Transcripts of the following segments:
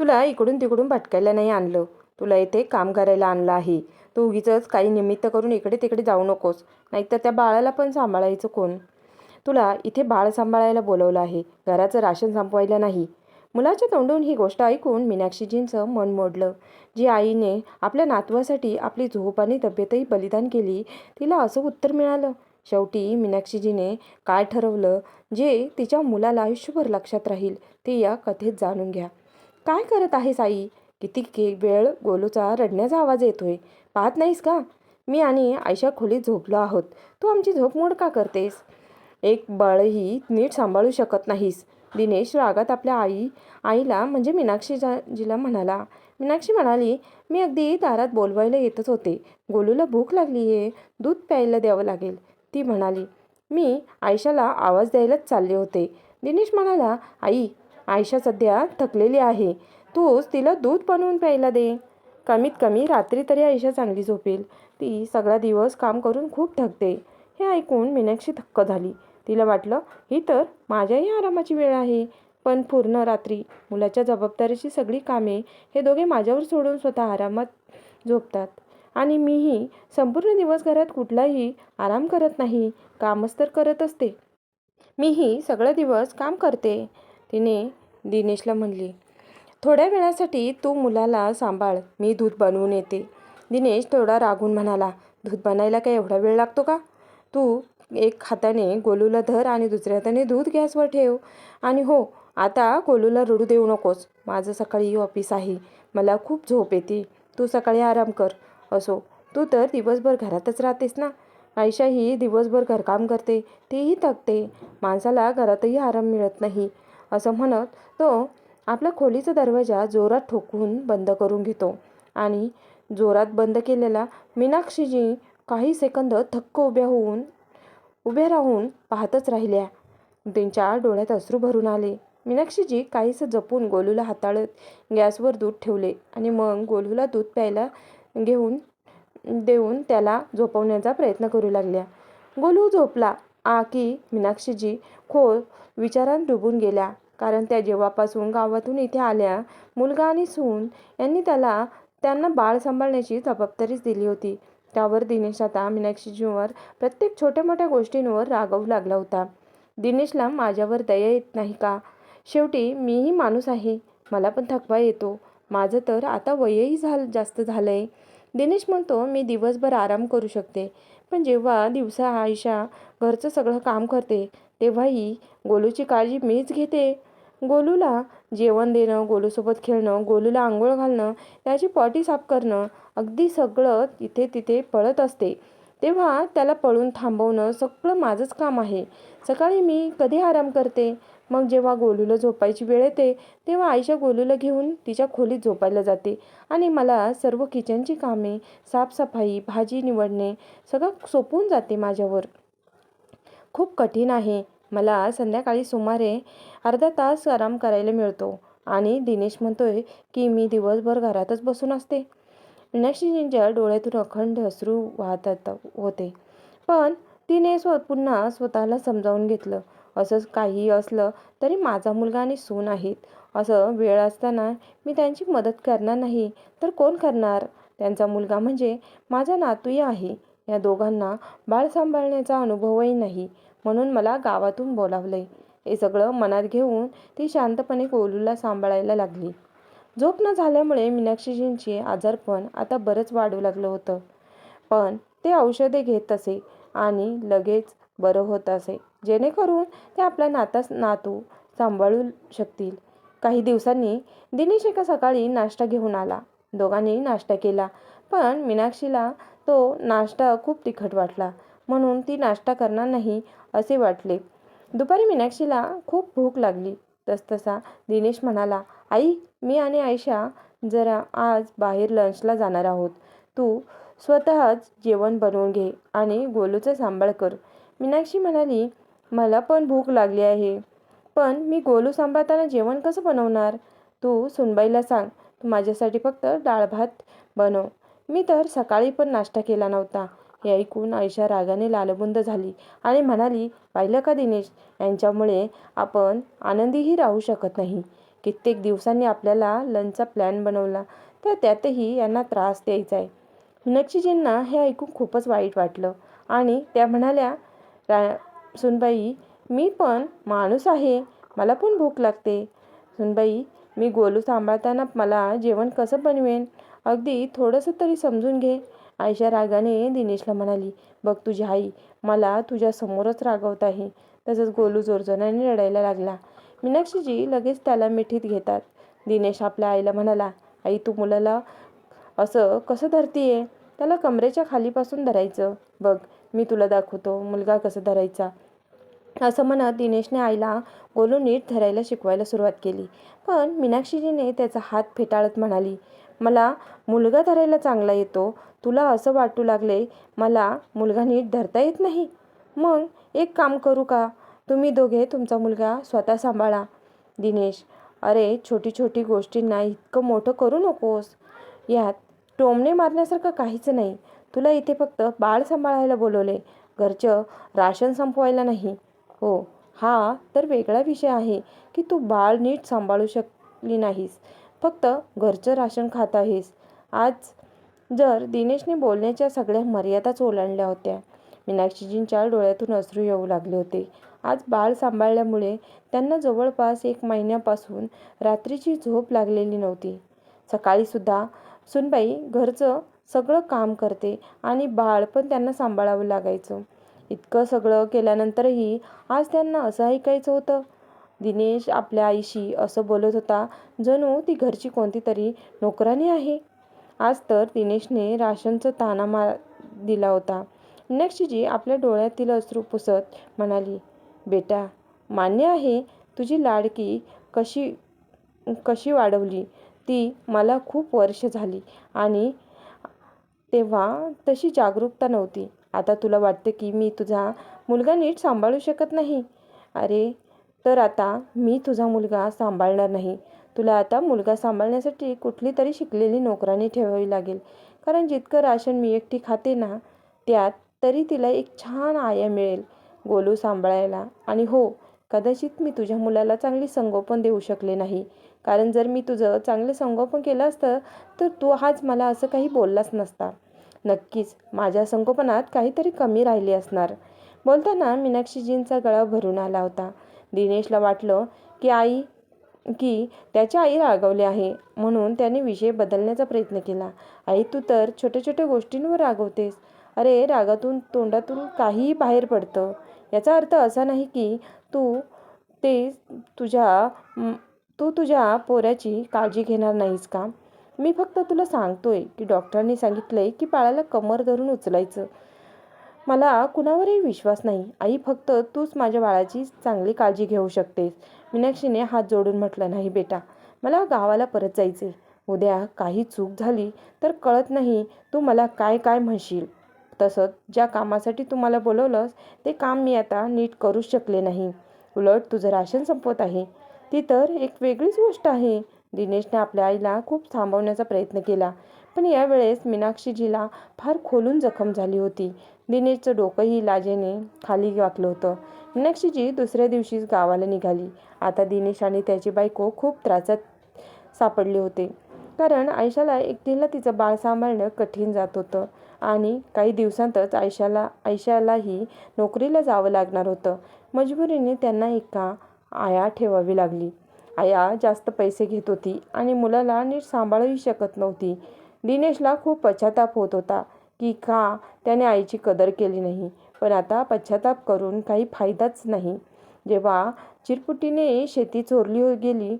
तुला इकडून तिकडून भटकायला नाही आणलं. तुला इथे काम करायला आणलं आहे. तू उगीच काही निमित्त करून इकडे तिकडे जाऊ नकोस. नाहीतर त्या बाळाला पण सांभाळायचं कोण? तुला इथे बाळ सांभाळायला बोलवलं आहे. घराचं राशन संपवायला नाही. मुलाच्या तोंडून ही गोष्ट ऐकून मीनाक्षीजींचं मन मोडलं. जी आईने आपल्या नातवासाठी आपली झोप आणि तब्येतही बलिदान केली तिला असं उत्तर मिळालं. शेवटी मीनाक्षीजीने काय ठरवलं? जे तिच्या मुलाला आयुष्यभर लक्षात राहील ते या कथेत जाणून घ्या. काय करत आहेस आई किती के वेळ गोलूचा रडण्याचा आवाज येतोय. पाहत नाहीस का? मी आणि आयशा खोलीत झोपलो आहोत. तू आमची झोप मोड का करतेस? एक बाळही नीट सांभाळू शकत नाहीस. दिनेश रागात आपल्या आई आईला म्हणजे मीनाक्षीजीला म्हणाला. मीनाक्षी म्हणाली मी अगदी दारात बोलवायला येतच होते. गोलूला भूक लागली आहे. दूध प्यायला द्यावं लागेल. ती म्हणाली. मी आयशाला आवाज द्यायलाच चालले होते. दिनेश म्हणाला आई आयशा सध्या थकलेली आहे. तूच तिला दूध बनवून प्यायला दे. कमीत कमी रात्री तरी आयशा चांगली झोपेल. ती सगळा दिवस काम करून खूप थकते. हे ऐकून मीनाक्षी थक्क झाली. तिला वाटलं ही तर माझ्याही आरामाची वेळ आहे. पण पूर्ण रात्री मुलाच्या जबाबदारीची सगळी कामे हे दोघे माझ्यावर सोडून स्वतः आरामात झोपतात. आणि मीही संपूर्ण दिवस घरात कुठलाही आराम करत नाही. कामच तर करत असते. मीही सगळा दिवस काम करते. तिने दिनेशला म्हणली थोड्या वेळासाठी तू मुलाला सांभाळ मी दूध बनवून येते. दिनेश थोडा रागून म्हणाला दूध बनायला काय एवढा वेळ लागतो का? तू एक हाताने गोलूला धर आणि दुसऱ्या हाताने दूध गॅसवर ठेव. आणि हो आता गोलूला रडू देऊ नकोस. माझं सकाळी ऑफिस आहे. मला खूप झोप येते. तू सकाळी आराम कर. असो तू तर दिवसभर घरातच राहतेस ना? आयशा ही दिवसभर घरकाम करते. तीही थकते. माणसाला घरातही आराम मिळत नाही. असं म्हणत तो आपल्या खोलीचा दरवाजा जोरात ठोकून बंद करून घेतो. आणि जोरात बंद केलेला मीनाक्षीजी काही सेकंद थक्क उभ्या होऊन उभ्या राहून पाहतच राहिल्या. त्यांच्या डोळ्यात अश्रू भरून आले. मीनाक्षीजी काहीसं जपून गोलूला हाताळत गॅसवर दूध ठेवले आणि मग गोलूला दूध प्यायला घेऊन देऊन त्याला झोपवण्याचा प्रयत्न करू लागल्या. गोलू झोपला. आ की मीनाक्षीजी खोल विचारात डुबून गेल्या. कारण त्या जेव्हापासून गावातून इथे आल्या मुलगा आणि सून यांनी त्याला त्यांना बाळ सांभाळण्याची जबाबदारीच दिली होती. त्यावर दिनेश आता मीनाक्षीजीवर प्रत्येक छोट्या मोठ्या गोष्टींवर रागवू लागला होता. दिनेशला माझ्यावर दया येत नाही का? शेवटी मीही माणूस आहे. मला पण थकवा येतो. माझं तर आता वयही झालं जास्त झालं आहे दिनेश म्हणतो मी दिवसभर आराम करू शकते. पण जेव्हा दिवसा आयशा घरचं सगळं काम करते तेव्हाही गोलूची काळजी मीच घेते. गोलूला जेवण देणं गोलूसोबत खेळणं गोलूला आंघोळ घालणं त्याची पॉटी साफ करणं अगदी सगळं इथे तिथे पळत असते. तेव्हा त्याला पळून थांबवणं सगळं माझंच काम आहे. सकाळी मी कधी आराम करते? मग जेव्हा गोलूला झोपायची वेळ येते तेव्हा आईच्या गोलूला घेऊन तिच्या खोलीत झोपायला जाते आणि मला सर्व किचनची कामे साफसफाई भाजी निवडणे सगळं सोपवून जाते माझ्यावर. खूप कठीण आहे. मला संध्याकाळी सुमारे अर्धा तास आराम करायला मिळतो आणि दिनेश म्हणतोय की मी दिवसभर घरातच बसून असते. मीनाक्षीजींच्या डोळ्यातून अखंड अश्रू वाहत होते. पण तिने स्व पुन्हा स्वतःला समजावून घेतलं. असंच काही असलं तरी माझा मुलगा आणि सून आहेत. असं वेळ असताना मी त्यांची मदत करणार नाही तर कोण करणार? त्यांचा मुलगा म्हणजे माझा नातूही आहे. या दोघांना बाळ सांभाळण्याचा अनुभवही नाही. म्हणून मला गावातून बोलावलंय. हे सगळं मनात घेऊन ती शांतपणे कोलूला सांभाळायला लागली. झोप न झाल्यामुळे मीनाक्षीजींचे आजारपण आता बरंच वाढू लागलं होतं. पण ते औषधे घेत असे आणि लगेच बरं होत असे. जेणेकरून ते आपला नाता नातू सांभाळू शकतील. काही दिवसांनी दिनेश एका सकाळी नाश्ता घेऊन आला. दोघांनी नाश्ता केला. पण मीनाक्षीला तो नाश्ता खूप तिखट वाटला. म्हणून ती नाश्ता करणार नाही असे वाटले. दुपारी मीनाक्षीला खूप भूक लागली. तसतसा दिनेश म्हणाला आई मी आणि आयशा जरा आज बाहेर लंचला जाणार आहोत. तू स्वतःच जेवण बनवून घे आणि गोलूचा सांभाळ कर. मीनाक्षी म्हणाली मला पण भूक लागली आहे. पण मी गोलू सांभाळताना जेवण कसं बनवणार? तू सुनबाईला सांग. तू माझ्यासाठी फक्त डाळ भात बनव. मी तर सकाळी पण नाश्ता केला नव्हता. हे ऐकून आयशा रागाने लालबुंद झाली आणि म्हणाली पाहिलं का दिनेश? यांच्यामुळे आपण आनंदीही राहू शकत नाही. कित्येक दिवसांनी आपल्याला लंचचा प्लॅन बनवला. तर त्यातही यांना त्रास द्यायचा आहे. मीनाक्षीजींना हे ऐकून खूपच वाईट वाटलं. आणि त्या म्हणाल्या रा सुनबाई मी पण माणूस आहे. मला पण भूक लागते. सुनबाई मी गोलू सांभाळताना मला जेवण कसं बनवेन? अगदी थोडंसं तरी समजून घे. आयशा रागाने दिनेशला म्हणाली बघ तुझी आई मला तुझ्या समोरच रागवत आहे. तसंच गोलू जोरजोराने रडायला लागला. मीनाक्षीजी लगेच त्याला मिठीत घेतात. दिनेश आपल्या आईला म्हणाला आई तू मुलाला असं कसं धरतीये? त्याला कमरेच्या खालीपासून धरायचं. बघ मी तुला दाखवतो मुलगा कसं धरायचा. असं म्हणत दिनेशने आईला गोलू नीट धरायला शिकवायला सुरुवात केली. पण मीनाक्षीजीने त्याचा हात फेटाळत म्हणाली मला मुलगा धरायला चांगला येतो. तुला असं वाटू लागले मला मुलगा नीट धरता येत नाही. मग एक काम करू का? तुम्ही दोघे तुमचा मुलगा स्वतः सांभाळा. दिनेश अरे छोटी छोटी गोष्टींना इतकं मोठं करू नकोस. यात टोमणे मारण्यासारखं काहीच नाही. तुला इथे फक्त बाळ सांभाळायला बोलवले. घरचं राशन संपवायला नाही. हो. हा तर वेगळा विषय आहे की तू बाळ नीट सांभाळू शकली नाहीस. फक्त घरचं राशन खात आहेस. आज जर दिनेशने बोलण्याच्या सगळ्या मर्यादाच ओलांडल्या होत्या मीनाक्षीजींच्या डोळ्यातून अश्रू येऊ लागले होते. आज बाळ सांभाळल्यामुळे त्यांना जवळपास एक महिन्यापासून रात्रीची झोप लागलेली नव्हती. सकाळीसुद्धा सुनबाई घरचं सगळं काम करते आणि बाळ पण त्यांना सांभाळावं लागायचं. इतकं सगळं केल्यानंतरही आज त्यांना असं ऐकायचं होतं. दिनेश आपल्या आईशी असं बोलत होता जणू ती घरची कोणती तरी नोकरानी आहे. आज तर दिनेशने राशनचा ताना मार दिला होता. मीनाक्षीजी आपल्या डोळ्यातील अश्रू पुसत म्हणाली. बेटा मान्य आहे तुझी लाडकी कशी कशी वाढवली. ती मला खूप वर्ष झाली आणि तेव्हा तशी जागरूकता नव्हती. आता तुला वाटते की मी तुझा मुलगा नीट सांभाळू शकत नाही? अरे तर आता मी तुझा मुलगा सांभाळणार नाही. तुला आता मुलगा सांभाळण्यासाठी कुठली तरी शिकलेली नोकरानी ठेवावी लागेल. कारण जितकं राशन मी एकटी खाते ना त्यात तरी तिला एक छान आया मिळेल. गोलू सांभाळायला. आणि हो कदाचित मी तुझ्या मुलाला चांगली संगोपन देऊ शकले नाही. कारण जर मी तुझं चांगलं संगोपन केलं असतं तर तू आज मला असं काही बोललाच नसता. नक्कीच माझ्या संगोपनात काहीतरी कमी राहिली असणार. बोलताना मीनाक्षीजींचा गळा भरून आला होता. दिनेशला वाटलं की आई की त्याच्या आई रागवले आहे म्हणून त्याने विषय बदलण्याचा प्रयत्न केला. आई तू तर छोट्या छोट्या गोष्टींवर रागवतेस. अरे रागातून तोंडातून काहीही बाहेर पडतं. याचा अर्थ असा नाही की तू ते तुझ्या तू तुझ्या पोऱ्याची काळजी घेणार नाहीस का? मी फक्त तुला सांगतोय की डॉक्टरांनी सांगितलंय की बाळाला कमर धरून उचलायचं. मला कुणावरही विश्वास नाही. आई फक्त तूच माझ्या बाळाची चांगली काळजी घेऊ शकतेस. मीनाक्षीने हात जोडून म्हटलं नाही बेटा मला गावाला परत जायचे उद्या काही चूक झाली तर कळत नाही तू मला काय काय म्हणशील. तसंच ज्या कामासाठी तू मला बोलवलंस ते काम मी आता नीट करूच शकले नाही. उलट तुझं राशन संपवत आहे. ती तर एक वेगळीच गोष्ट आहे. दिनेशने आपल्या आईला खूप थांबवण्याचा प्रयत्न केला. पण यावेळेस मीनाक्षीजीला फार खोलून जखम झाली होती. दिनेशचं डोकंही लाजेने खाली वाकलं होतं. मीनाक्षीजी दुसऱ्या दिवशीच गावाला निघाली. आता दिनेश आणि त्याची बायको खूप त्रासात सापडले होते. कारण आयशाला एकटीला तिचं बाळ सांभाळणं कठीण जात होतं. आणि काही दिवसांतच आयशाला आयशालाही नोकरीला जावं लागणार होतं. मजबुरीने त्यांना एका आया ठेवावी लागली. आया जास्त पैसे घेत होती आणि मुलाला नीट सांभाळूही शकत नव्हती. दिनेशला खूप पश्चाताप होत होता की का त्याने आईची कदर केली नाही. पण आता पश्चाताप करून काही फायदाच नाही. जेव्हा चिरपुटीने शेती चोरली गेली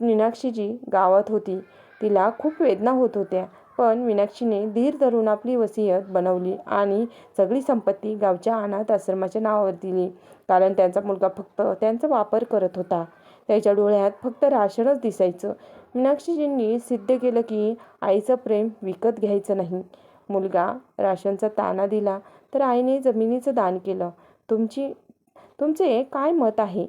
मीनाक्षीजी गावात होती. तिला खूप वेदना होत होत्या. पण मीनाक्षीने धीर धरून आपली वसीयत बनवली आणि सगळी संपत्ती गावच्या अनाथ आश्रमाच्या नावावर दिली. कारण त्यांचा मुलगा फक्त त्यांचा वापर करत होता. त्याच्या डोळ्यात फक्त राशनच दिसायचं. मीनाक्षीजींनी सिद्ध केलं की आईचं प्रेम विकत घ्यायचं नाही. मुलगा राशनचा ताना दिला तर आईने जमिनीचं दान केलं. तुमची तुमचे काय मत आहे?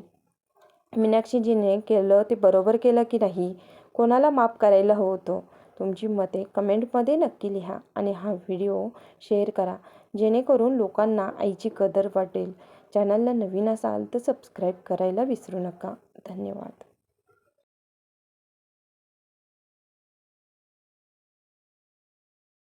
मीनाक्षीजीने केलं ते बरोबर केलं की नाही? कोणाला माफ करायला हवं होतं? तुमची मते कमेंटमध्ये नक्की लिहा आणि हा व्हिडिओ शेअर करा जेणेकरून लोकांना आईची कदर वाटेल. चॅनलला नवीन असाल तर सबस्क्राईब करायला विसरू नका. धन्यवाद.